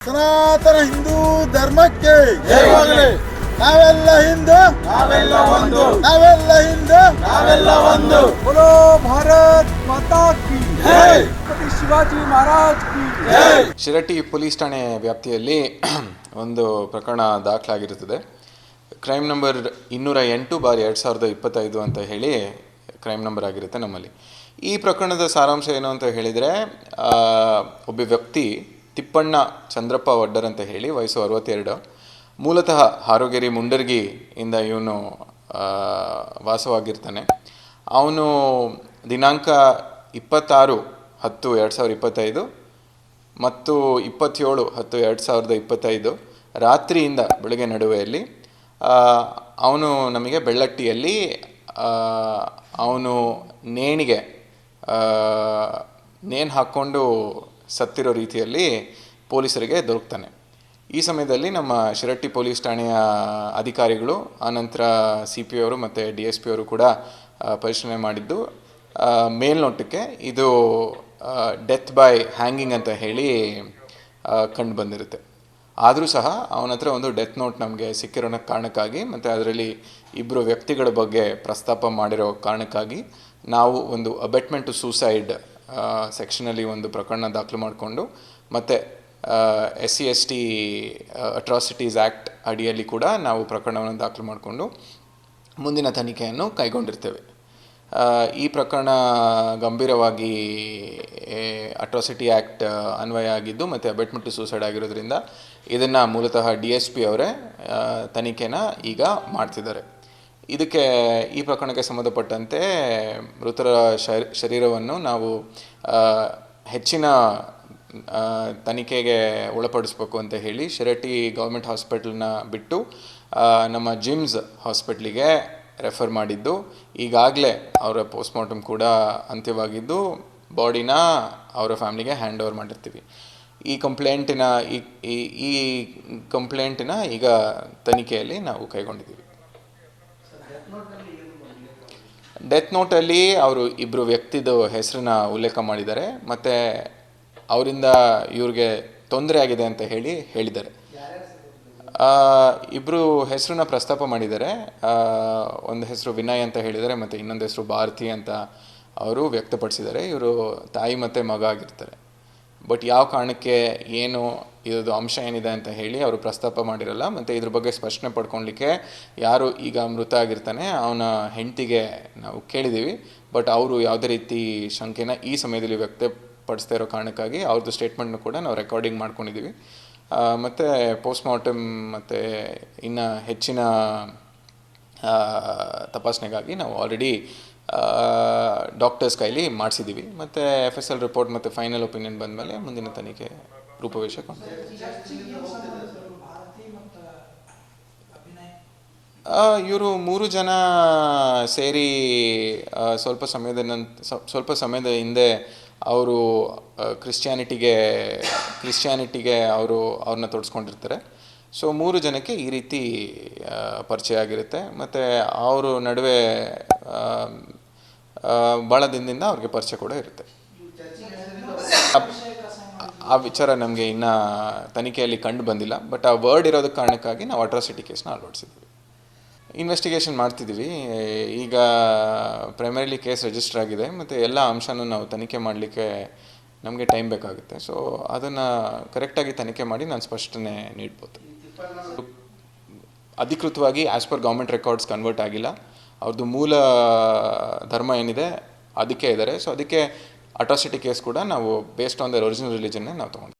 ಸನಾತನ ಹಿಂದೂ ಧರ್ಮಕ್ಕೆ ನಾವೆಲ್ಲ ಹಿಂದೂ. ನಾವೆಲ್ಲ ಒಂದು. ನಾವೆಲ್ಲ ಹಿಂದೂ. ನಾವೆಲ್ಲ ಒಂದು. ಬೋಲೋ ಭಾರತ್ ಮಾತಾ ಕಿ ಶಿವಾಜಿ ಮಹಾರಾಜ್ ಕಿ ಶಿರಟಿ ಪೊಲೀಸ್ ಠಾಣೆ ವ್ಯಾಪ್ತಿಯಲ್ಲಿ ಒಂದು ಪ್ರಕರಣ ದಾಖಲಾಗಿರುತ್ತದೆ. ಕ್ರೈಮ್ ನಂಬರ್ ಇನ್ನೂರ ಎಂಟು ಬಾರಿ ಎರಡು ಸಾವಿರದ ಇಪ್ಪತ್ತೈದು ಅಂತ ಹೇಳಿ ಕ್ರೈಮ್ ನಂಬರ್ ಆಗಿರುತ್ತೆ ನಮ್ಮಲ್ಲಿ. ಈ ಪ್ರಕರಣದ ಸಾರಾಂಶ ಏನು ಅಂತ ಹೇಳಿದರೆ ಒಬ್ಬ ವ್ಯಕ್ತಿ ತಿಪ್ಪಣ್ಣ ಚಂದ್ರಪ್ಪ ವಡ್ಡರ್ ಅಂತ ಹೇಳಿ, ವಯಸ್ಸು ಅರವತ್ತೆರಡು. ಮೂಲತಃ ಹಾರೋಗೇರಿ ಮುಂಡರ್ಗಿ ಇಂದ ಇವನು ವಾಸವಾಗಿರ್ತಾನೆ. ಅವನು ದಿನಾಂಕ ಇಪ್ಪತ್ತಾರು ಹತ್ತು ಎರಡು ಸಾವಿರದ ಇಪ್ಪತ್ತೈದು ಮತ್ತು ಇಪ್ಪತ್ತೇಳು ಹತ್ತು ಎರಡು ಸಾವಿರದ ಇಪ್ಪತ್ತೈದು ರಾತ್ರಿಯಿಂದ ಬೆಳಗ್ಗೆ ನಡುವೆಯಲ್ಲಿ ಅವನು ನಮಗೆ ಬೆಳ್ಳಟ್ಟಿಯಲ್ಲಿ ಅವನು ನೇಣಿಗೆ ನೇಣು ಹಾಕ್ಕೊಂಡು ಸತ್ತಿರೋ ರೀತಿಯಲ್ಲಿ ಪೊಲೀಸರಿಗೆ ದೊರಕ್ತಾನೆ. ಈ ಸಮಯದಲ್ಲಿ ನಮ್ಮ ಶಿರಟ್ಟಿ ಪೊಲೀಸ್ ಠಾಣೆಯ ಅಧಿಕಾರಿಗಳು, ಆನಂತರ ಸಿ ಪಿ ಅವರು ಮತ್ತು ಡಿ ಎಸ್ ಪಿ ಅವರು ಕೂಡ ಪರಿಶೀಲನೆ ಮಾಡಿದ್ದು ಮೇಲ್ನೋಟಕ್ಕೆ ಇದು ಡೆತ್ ಬೈ ಹ್ಯಾಂಗಿಂಗ್ ಅಂತ ಹೇಳಿ ಕಂಡು ಬಂದಿರುತ್ತೆ. ಆದರೂ ಸಹ ಅವನ ಹತ್ರ ಒಂದು ಡೆತ್ ನೋಟ್ ನಮಗೆ ಸಿಕ್ಕಿರೋ ಕಾರಣಕ್ಕಾಗಿ ಮತ್ತು ಅದರಲ್ಲಿ ಇಬ್ಬರು ವ್ಯಕ್ತಿಗಳ ಬಗ್ಗೆ ಪ್ರಸ್ತಾಪ ಮಾಡಿರೋ ಕಾರಣಕ್ಕಾಗಿ ನಾವು ಒಂದು ಅಬೆಟ್ಮೆಂಟ್ ಟು ಸೂಸೈಡ್ ಸೆಕ್ಷನಲ್ಲಿ ಒಂದು ಪ್ರಕರಣ ದಾಖಲು ಮಾಡಿಕೊಂಡು, ಮತ್ತು S C S T atrocities act ಅಡಿಯಲ್ಲಿ ಕೂಡ ನಾವು ಪ್ರಕರಣವನ್ನು ದಾಖಲು ಮಾಡಿಕೊಂಡು ಮುಂದಿನ ತನಿಖೆಯನ್ನು ಕೈಗೊಂಡಿರ್ತೇವೆ. ಈ ಪ್ರಕರಣ ಗಂಭೀರವಾಗಿ ಅಟ್ರಾಸಿಟಿ ಆ್ಯಕ್ಟ್ ಅನ್ವಯ ಆಗಿದ್ದು, ಮತ್ತು ಅಬೆಟ್ಮೆಂಟ್ ಸೂಸೈಡ್ ಆಗಿರೋದ್ರಿಂದ ಇದನ್ನು ಮೂಲತಃ ಡಿ ಎಸ್ ಪಿ ಅವರೇ ತನಿಖೆನ ಈಗ ಮಾಡ್ತಿದ್ದಾರೆ. ಇದಕ್ಕೆ ಈ ಪ್ರಕರಣಕ್ಕೆ ಸಂಬಂಧಪಟ್ಟಂತೆ ಮೃತರ ಶರೀ- ಶರೀರವನ್ನು ನಾವು ಹೆಚ್ಚಿನ ತನಿಖೆಗೆ ಒಳಪಡಿಸ್ಬೇಕು ಅಂತ ಹೇಳಿ ಶಿರಟ್ಟಿ ಗೌರ್ಮೆಂಟ್ ಹಾಸ್ಪಿಟಲ್ನ ಬಿಟ್ಟು ನಮ್ಮ ಜಿಮ್ಸ್ ಹಾಸ್ಪಿಟ್ಲಿಗೆ ರೆಫರ್ ಮಾಡಿದ್ದು. ಈಗಾಗಲೇ ಅವರ ಪೋಸ್ಟ್ಮಾರ್ಟಮ್ ಕೂಡ ಅಂತ್ಯವಾಗಿದ್ದು, ಬಾಡಿನ ಅವರ ಫ್ಯಾಮ್ಲಿಗೆ ಹ್ಯಾಂಡ್ ಓವರ್ ಮಾಡಿರ್ತೀವಿ. ಈ ಕಂಪ್ಲೇಂಟಿನ ಈ- ಈ ಕಂಪ್ಲೇಂಟಿನ ಈಗ ತನಿಖೆಯಲ್ಲಿ ನಾವು ಕೈಗೊಂಡಿದ್ದೀವಿ. ಡೆತ್ ನೋಟಲ್ಲಿ ಅವರು ಇಬ್ಬರು ವ್ಯಕ್ತಿದು ಹೆಸರನ್ನ ಉಲ್ಲೇಖ ಮಾಡಿದ್ದಾರೆ, ಮತ್ತು ಅವರಿಂದ ಇವ್ರಿಗೆ ತೊಂದರೆ ಆಗಿದೆ ಅಂತ ಹೇಳಿ ಹೇಳಿದ್ದಾರೆ. ಇಬ್ಬರು ಹೆಸರನ್ನ ಪ್ರಸ್ತಾಪ ಮಾಡಿದ್ದಾರೆ. ಒಂದು ಹೆಸರು ವಿನಯ್ ಅಂತ ಹೇಳಿದ್ದಾರೆ, ಮತ್ತು ಇನ್ನೊಂದು ಹೆಸರು ಭಾರತಿ ಅಂತ ಅವರು ವ್ಯಕ್ತಪಡಿಸಿದ್ದಾರೆ. ಇವರು ತಾಯಿ ಮತ್ತು ಮಗ ಆಗಿರ್ತಾರೆ. ಬಟ್ ಯಾವ ಕಾರಣಕ್ಕೆ, ಏನು ಇರೋದು ಅಂಶ ಏನಿದೆ ಅಂತ ಹೇಳಿ ಅವರು ಪ್ರಸ್ತಾಪ ಮಾಡಿರಲ್ಲ, ಮತ್ತು ಇದ್ರ ಬಗ್ಗೆ ಸ್ಪಷ್ಟನೆ ಪಡ್ಕೊಳ್ಲಿಕ್ಕೆ ಯಾರು ಈಗ ಮೃತ ಆಗಿರ್ತಾನೆ, ಅವನ ಹೆಂಡತಿಗೆ ನಾವು ಕೇಳಿದ್ದೀವಿ ಬಟ್ ಅವರು ಯಾವುದೇ ರೀತಿ ಶಂಕೆನ ಈ ಸಮಯದಲ್ಲಿ ವ್ಯಕ್ತಪಡಿಸ್ತಾ ಇರೋ ಕಾರಣಕ್ಕಾಗಿ ಅವ್ರದ್ದು ಸ್ಟೇಟ್ಮೆಂಟ್ನು ಕೂಡ ನಾವು ರೆಕಾರ್ಡಿಂಗ್ ಮಾಡ್ಕೊಂಡಿದ್ದೀವಿ ಮತ್ತು ಪೋಸ್ಟ್ಮಾರ್ಟಮ್ ಮತ್ತು ಇನ್ನು ಹೆಚ್ಚಿನ ತಪಾಸಣೆಗಾಗಿ ನಾವು ಆಲ್ರೆಡಿ ಡಾಕ್ಟರ್ಸ್ ಕೈಲಿ ಮಾಡಿಸಿದ್ದೀವಿ ಮತ್ತು ಎಫ್ ಎಸ್ ಎಲ್ ರಿಪೋರ್ಟ್ ಮತ್ತು ಫೈನಲ್ ಒಪಿನಿಯನ್ ಬಂದಮೇಲೆ ಮುಂದಿನ ತನಿಖೆ ರೂಪವೇಶ ಇವರು ಮೂರು ಜನ ಸೇರಿ ಸ್ವಲ್ಪ ಸಮಯದ ನಂತ ಸ್ವ- ಸ್ವಲ್ಪ ಸಮಯದ ಹಿಂದೆ ಅವರು ಕ್ರಿಶ್ಚಿಯಾನಿಟಿಗೆ ಕ್ರಿಶ್ಚಿಯಾನಿಟಿಗೆ ಅವರು ಅವ್ರನ್ನ ತೊಡಸ್ಕೊಂಡಿರ್ತಾರೆ. ಸೊ ಮೂರು ಜನಕ್ಕೆ ಈ ರೀತಿ ಪರಿಚಯ ಆಗಿರುತ್ತೆ. ಮತ್ತು ಅವರು ನಡುವೆ ಭಾಳ ದಿನದಿಂದ ಅವ್ರಿಗೆ ಪರಿಚಯ ಕೂಡ ಇರುತ್ತೆ. ಆ ವಿಚಾರ ನಮಗೆ ಇನ್ನು ತನಿಖೆಯಲ್ಲಿ ಕಂಡು ಬಂದಿಲ್ಲ. ಬಟ್ ಆ ವರ್ಡ್ ಇರೋದಕ್ಕೆ ಕಾರಣಕ್ಕಾಗಿ ನಾವು ಅಟ್ರಾಸಿಟಿ ಕೇಸ್ನ ಅಳವಡಿಸಿದ್ವಿ. ಇನ್ವೆಸ್ಟಿಗೇಷನ್ ಮಾಡ್ತಿದ್ದೀವಿ. ಈಗ ಪ್ರೈಮರಿಲಿ ಕೇಸ್ ರಿಜಿಸ್ಟರ್ ಆಗಿದೆ. ಮತ್ತು ಎಲ್ಲ ಅಂಶನೂ ನಾವು ತನಿಖೆ ಮಾಡಲಿಕ್ಕೆ ನಮಗೆ ಟೈಮ್ ಬೇಕಾಗುತ್ತೆ. ಸೊ ಅದನ್ನು ಕರೆಕ್ಟಾಗಿ ತನಿಖೆ ಮಾಡಿ ನಾನು ಸ್ಪಷ್ಟನೆ ನೀಡ್ಬೋದು. ಅಧಿಕೃತವಾಗಿ as per government records convert ಆಗಿಲ್ಲ. ಅವ್ರದ್ದು ಮೂಲ ಧರ್ಮ ಏನಿದೆ, ಅದಕ್ಕೆ ಇದ್ದಾರೆ ಸೊ ಅದಕ್ಕೆ ಅಟ್ರಾಸಿಟಿ ಕೇಸ್ ಕೂಡ ನಾವು ಬೇಸ್ಡ್ ಆನ್ ದರ್ ಒರಿಜಿನಲ್ ರಿಲಿಜನ್ನೇ ನಾವು ತೊಗೊಂಡು